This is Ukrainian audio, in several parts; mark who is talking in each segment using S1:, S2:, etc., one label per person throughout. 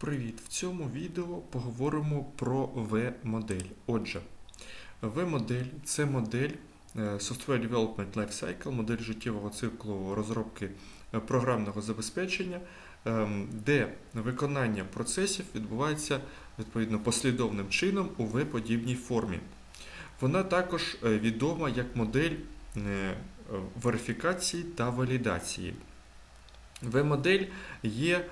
S1: Привіт! В цьому відео поговоримо про V-модель. Отже, V-модель це модель е, Software Development Lifecycle, модель життєвого циклу розробки е, програмного забезпечення, ем, де виконання процесів відбувається відповідно послідовним чином у V-подібній формі. Вона також е, відома як модель верифікації та валідації. V-модель є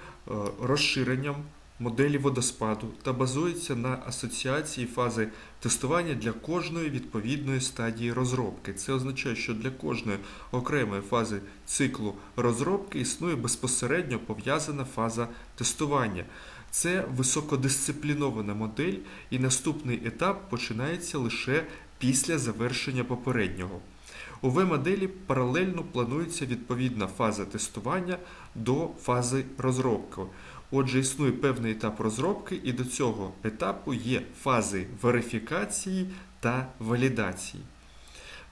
S1: розширенням моделі водоспаду та базується на асоціації фази тестування для кожної відповідної стадії розробки. Це означає, що для кожної окремої фази циклу розробки існує безпосередньо пов'язана фаза тестування. Це високодисциплінована модель, і наступний етап починається лише після завершення попереднього. У V-моделі паралельно планується відповідна фаза тестування до фази розробки. Отже, існує певний етап розробки, і до цього етапу є фази верифікації та валідації.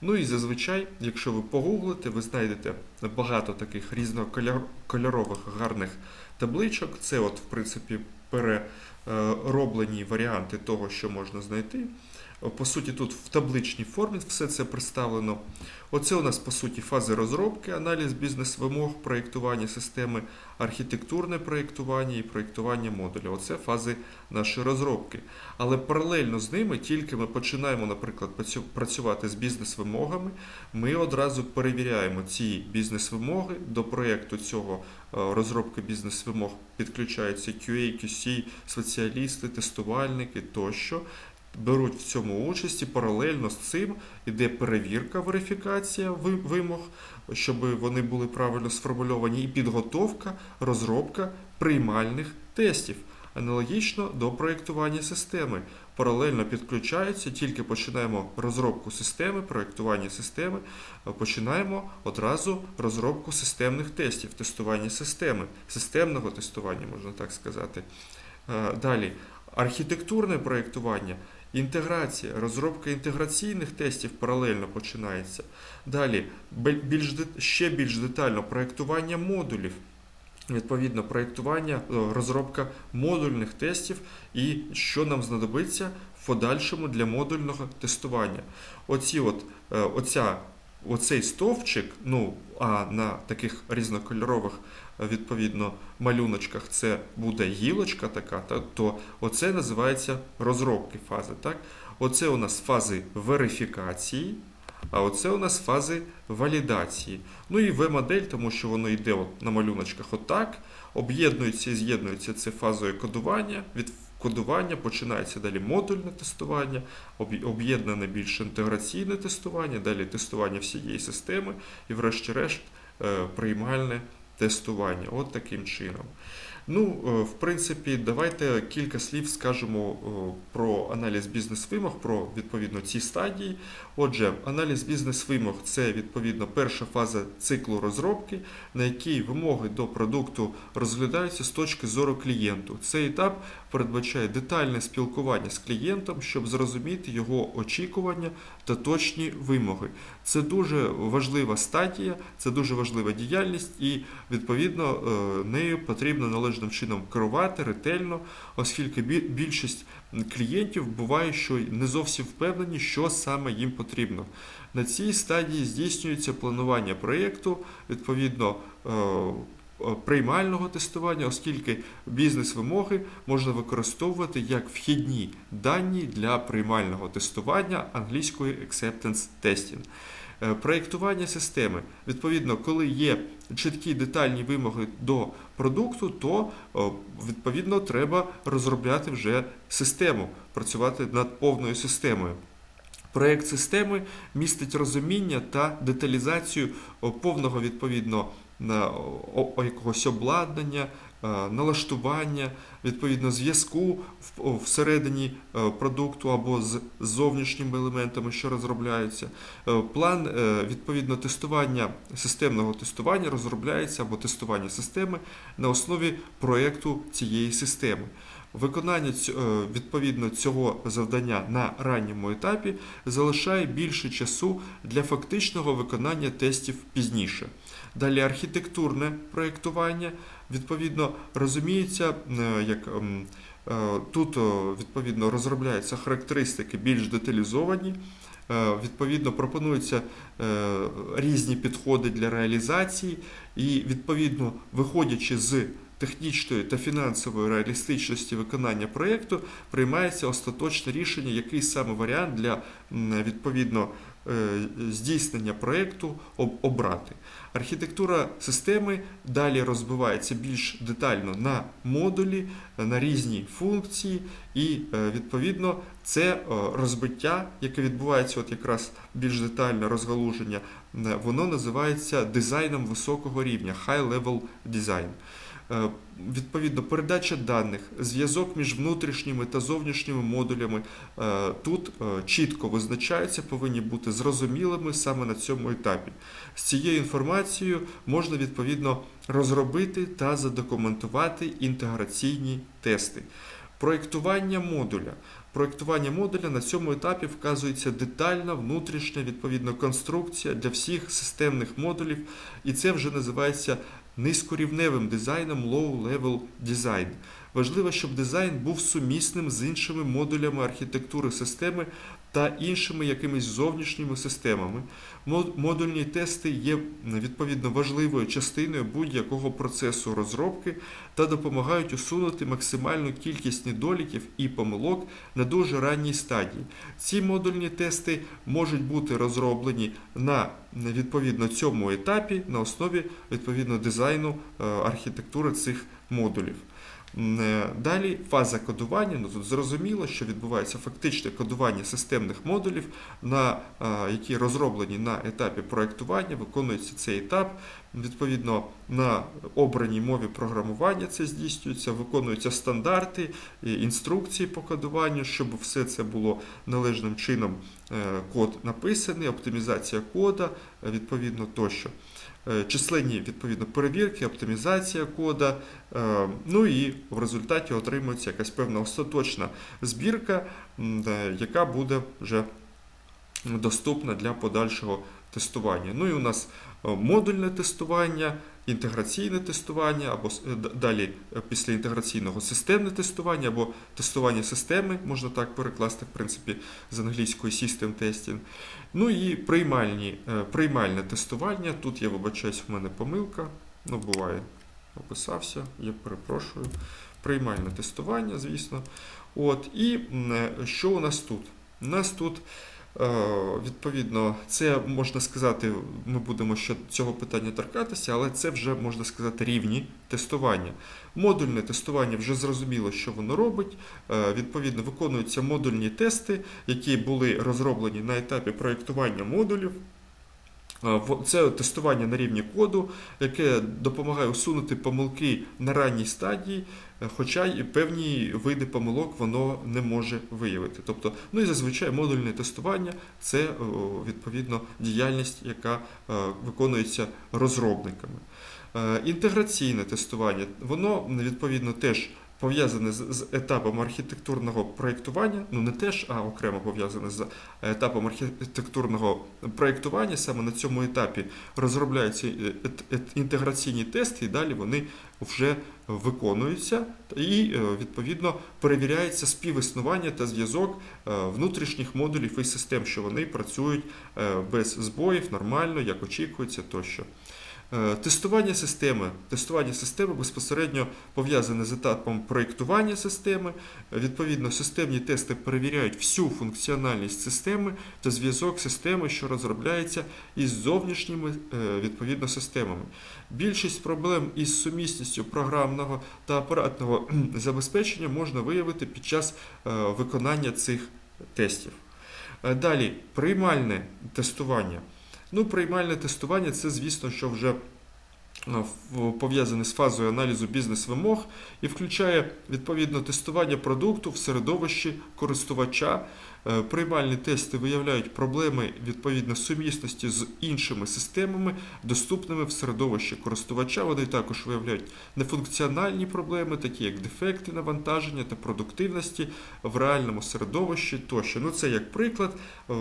S1: Ну і зазвичай, якщо ви погуглите, ви знайдете багато таких різнокольорових гарних табличок. Це, от, в принципі, перероблені варіанти того, що можна знайти. По суті, тут в табличній формі все це представлено. Оце у нас, по суті, фази розробки, аналіз бізнес-вимог, проєктування системи, архітектурне проєктування і проєктування модуля. Оце фази нашої розробки. Але паралельно з ними, тільки ми починаємо, наприклад, працювати з бізнес-вимогами, ми одразу перевіряємо ці бізнес-вимоги. До проєкту цього розробки бізнес-вимог підключаються QA, QC, спеціалісти, тестувальники тощо беруть в цьому участь і паралельно з цим іде перевірка, верифікація вимог, щоб вони були правильно сформульовані, і підготовка, розробка приймальних тестів. Аналогічно до проєктування системи. Паралельно підключаються, тільки починаємо розробку системи, проєктування системи, починаємо одразу розробку системних тестів, тестування системи, системного тестування, можна так сказати. Далі, архітектурне проєктування. Інтеграція, розробка інтеграційних тестів паралельно починається. Далі більш, ще більш детально проєктування модулів. Відповідно, проєктування, розробка модульних тестів і що нам знадобиться в подальшому для модульного тестування. Оці от, оця, Оцей стовпчик, ну а на таких різнокольорових відповідно малюночках це буде гілочка така, то оце називається розробки фази. Так? Оце у нас фази верифікації, а оце у нас фази валідації. Ну і V-модель, тому що воно йде от на малюночках отак, об'єднується і з'єднується це фазою кодування. Від кодування починається далі модульне тестування, об'єднане більш інтеграційне тестування, далі тестування всієї системи і, врешті-решт, приймальне тестування. От таким чином. Ну, в принципі, давайте кілька слів скажемо про аналіз бізнес-вимог, про відповідно ці стадії. Отже, аналіз бізнес-вимог це відповідно перша фаза циклу розробки, на якій вимоги до продукту розглядаються з точки зору клієнту. Цей етап передбачає детальне спілкування з клієнтом, щоб зрозуміти його очікування та точні вимоги. Це дуже важлива стадія, це дуже важлива діяльність, і відповідно нею потрібно належним чином керувати ретельно, оскільки більшість клієнтів буває, що не зовсім впевнені, що саме їм потрібно. На цій стадії здійснюється планування проєкту, відповідно. Приймального тестування, оскільки бізнес-вимоги можна використовувати як вхідні дані для приймального тестування англійської acceptance testing. Проєктування системи. Відповідно, коли є чіткі детальні вимоги до продукту, то відповідно треба розробляти вже систему, працювати над повною системою. Проєкт системи містить розуміння та деталізацію повного відповідно якогось обладнання, налаштування, відповідно зв'язку всередині продукту або з зовнішніми елементами, що розробляються. План відповідно тестування системного тестування розробляється або тестування системи на основі проєкту цієї системи. Виконання відповідно цього завдання на ранньому етапі залишає більше часу для фактичного виконання тестів пізніше. Далі архітектурне проєктування, відповідно, розуміється, е, як ем, е, тут відповідно розробляються характеристики більш деталізовані. Е, Відповідно, пропонуються е, різні підходи для реалізації, і відповідно, виходячи з технічної та фінансової реалістичності виконання проєкту, приймається остаточне рішення, який саме варіант для відповідно е, здійснення проєкту обрати. Архітектура системи далі розбивається більш детально на модулі, на різні функції, і е, відповідно це е, розбиття, яке відбувається, от якраз більш детальне розгалуження, воно називається дизайном високого рівня High Level Design. Е, Відповідно, передача даних, зв'язок між внутрішніми та зовнішніми модулями е, тут е, чітко визначаються, повинні бути зрозумілими саме на цьому етапі. З цією інформацією можна відповідно розробити та задокументувати інтеграційні тести. Проєктування модуля. Проєктування модуля на цьому етапі вказується детальна внутрішня відповідно конструкція для всіх системних модулів, і це вже називається низькорівневим дизайном low-level design. Важливо, щоб дизайн був сумісним з іншими модулями архітектури системи та іншими якимись зовнішніми системами. Модульні тести є відповідно важливою частиною будь-якого процесу розробки та допомагають усунути максимальну кількість недоліків і помилок на дуже ранній стадії. Ці модульні тести можуть бути розроблені на відповідно цьому етапі на основі відповідно дизайну е, архітектури цих модулів. Е, Далі фаза кодування. Ну тут зрозуміло, що відбувається фактичне кодування системних модулів, на, е, які розроблені на етапі проектування, виконується цей етап. Відповідно, на обраній мові програмування це здійснюється, виконуються стандарти, інструкції по кодуванню, щоб все це було належним чином е, код написаний, оптимізація кода, е, відповідно тощо. Е, Численні відповідно перевірки, оптимізація кода. Ну і в результаті отримується якась певна остаточна збірка, яка буде вже доступна для подальшого тестування. Ну і у нас е, модульне тестування, інтеграційне тестування, або е, далі е, після інтеграційного системне тестування, або тестування системи, можна так перекласти, в принципі, з англійської System Testing. Ну і приймальні, приймальне тестування. Тут я вибачаюсь, в мене помилка. Ну, буває, описався, я перепрошую. Приймальне тестування, звісно. От, і що у нас тут? У нас тут, відповідно, це можна сказати, ми будемо ще цього питання торкатися, але це вже можна сказати рівні тестування. Модульне тестування вже зрозуміло, що воно робить. Е, Відповідно, виконуються модульні тести, які були розроблені на етапі проєктування модулів. Це тестування на рівні коду, яке допомагає усунути помилки на ранній стадії, е, хоча й певні види помилок воно не може виявити. Тобто, ну і зазвичай модульне тестування це відповідно діяльність, яка е, виконується розробниками. Е, Інтеграційне тестування, воно відповідно теж пов'язане з, з етапом архітектурного проєктування, ну не теж, а окремо пов'язане з етапом архітектурного проєктування. Саме на цьому етапі розробляються е, ет- ет- інтеграційні тести, і далі вони вже виконуються, і е, відповідно перевіряється співіснування та зв'язок е, внутрішніх модулів і систем, що вони працюють е, без збоїв, нормально, як очікується тощо. Е, Тестування системи. Тестування системи безпосередньо пов'язане з етапом проєктування системи. Відповідно, системні тести перевіряють всю функціональність системи та зв'язок системи, що розробляється із зовнішніми е, відповідно системами. Більшість проблем із сумісністю програмного та апаратного забезпечення можна виявити під час е, виконання цих тестів. Далі приймальне тестування. Ну, приймальне тестування це, звісно, що вже пов'язане з фазою аналізу бізнес-вимог і включає відповідно тестування продукту в середовищі користувача. Е, Приймальні тести виявляють проблеми відповідно сумісності з іншими системами, доступними в середовищі користувача. Вони також виявляють нефункціональні проблеми, такі як дефекти навантаження та продуктивності в реальному середовищі тощо. Ну це як приклад. Е,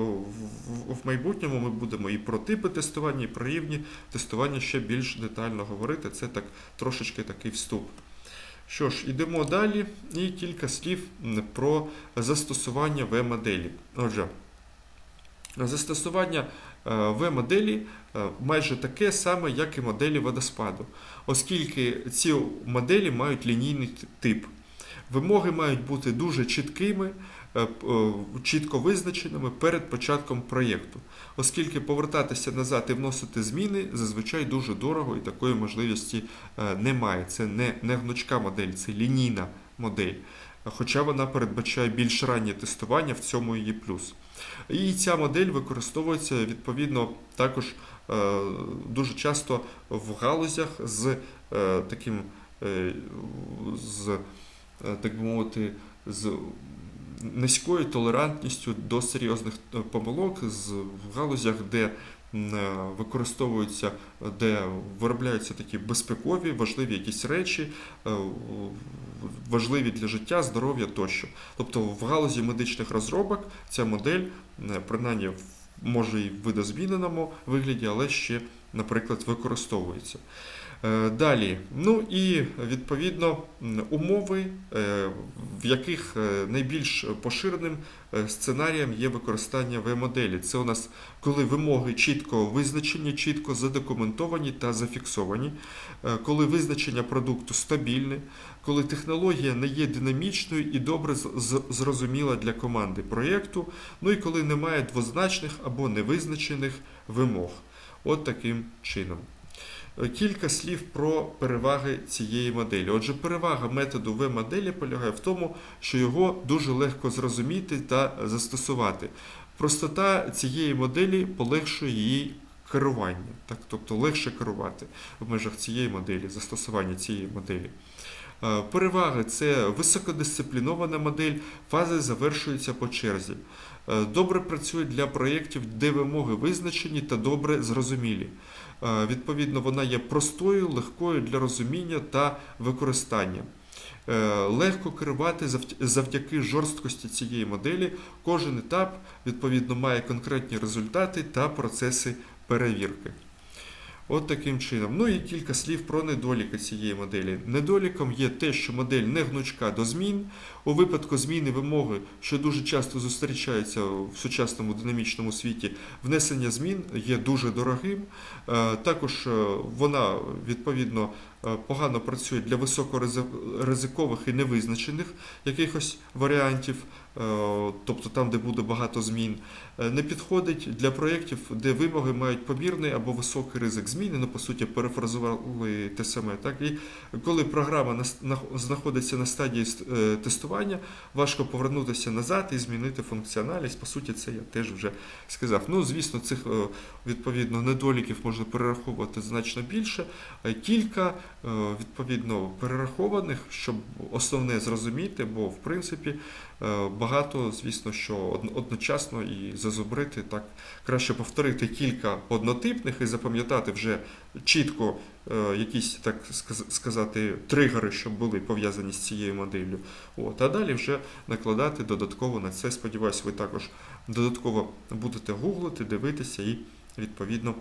S1: В майбутньому ми будемо і про типи тестування, і про рівні тестування ще більш детально говорити. Це так трошечки такий вступ. Що ж, йдемо далі, і кілька слів про застосування В-моделі. Отже, застосування е, В-моделі е, майже таке саме, як і моделі водоспаду, оскільки ці моделі мають лінійний тип. Вимоги мають бути дуже чіткими, е, е, чітко визначеними перед початком проєкту, оскільки повертатися назад і вносити зміни зазвичай дуже дорого і такої можливості е, немає. Це не, не гнучка модель, це лінійна модель. Хоча вона передбачає більш раннє тестування, в цьому її плюс. І ця модель використовується відповідно також е, дуже часто в галузях з е, таким е, з, е, так би мовити, з низькою толерантністю до серйозних е, помилок з в галузях, де е, використовуються, де виробляються такі безпекові, важливі якісь речі, е, важливі для життя, здоров'я тощо. Тобто в галузі медичних розробок ця модель, принаймні, може і в видозміненому вигляді, але ще, наприклад, використовується. Е, Далі, ну і відповідно умови, е, в яких е, найбільш поширеним сценарієм є використання В-моделі. Це у нас коли вимоги чітко визначені, чітко задокументовані та зафіксовані, коли визначення продукту стабільне, коли технологія не є динамічною і добре зрозуміла для команди проєкту, ну і коли немає двозначних або невизначених вимог. От таким чином. Кілька слів про переваги цієї моделі. Отже, перевага методу В-моделі полягає в тому, що його дуже легко зрозуміти та застосувати. Простота цієї моделі полегшує її керування, так, тобто легше керувати в межах цієї моделі, застосування цієї моделі. Е, Переваги це високодисциплінована модель, фази завершуються по черзі. Е, Добре працює для проєктів, де вимоги визначені та добре зрозумілі. Е, Відповідно, вона є простою, легкою для розуміння та використання. Е, Легко керувати завдяки жорсткості цієї моделі. Кожен етап відповідно має конкретні результати та процеси перевірки. От таким чином. Ну і кілька слів про недоліки цієї моделі. Недоліком є те, що модель не гнучка до змін. У випадку зміни вимоги, що дуже часто зустрічаються в сучасному динамічному світі, внесення змін є дуже дорогим. Е, Також е, вона відповідно е, погано працює для високоризикових і невизначених якихось варіантів, тобто там, де буде багато змін. Е, Не підходить для проєктів, де вимоги мають помірний або високий ризик зміни. Ну, по суті, перефразували те саме. Так і коли програма знаходиться на стадії е, тестування, важко повернутися назад і змінити функціональність. По суті, це я теж вже сказав. Ну, звісно, цих е, відповідно недоліків можна перераховувати значно більше. Е, Кілька е, відповідно перерахованих, щоб основне зрозуміти, бо в принципі е, багато, звісно, що одночасно і зазубрити так краще повторити кілька однотипних і запам'ятати вже чітко е, якісь так сказати тригери, щоб були пов'язані з цією моделлю. От, а далі вже накладати додатково на це. Сподіваюсь, ви також додатково будете гуглити, дивитися і відповідно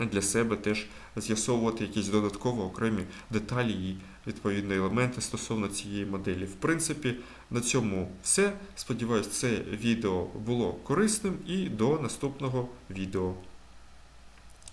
S1: для себе теж з'ясовувати якісь додатково окремі деталі і відповідні елементи стосовно цієї моделі. В принципі, на цьому все. Сподіваюсь, це відео було корисним і до наступного відео.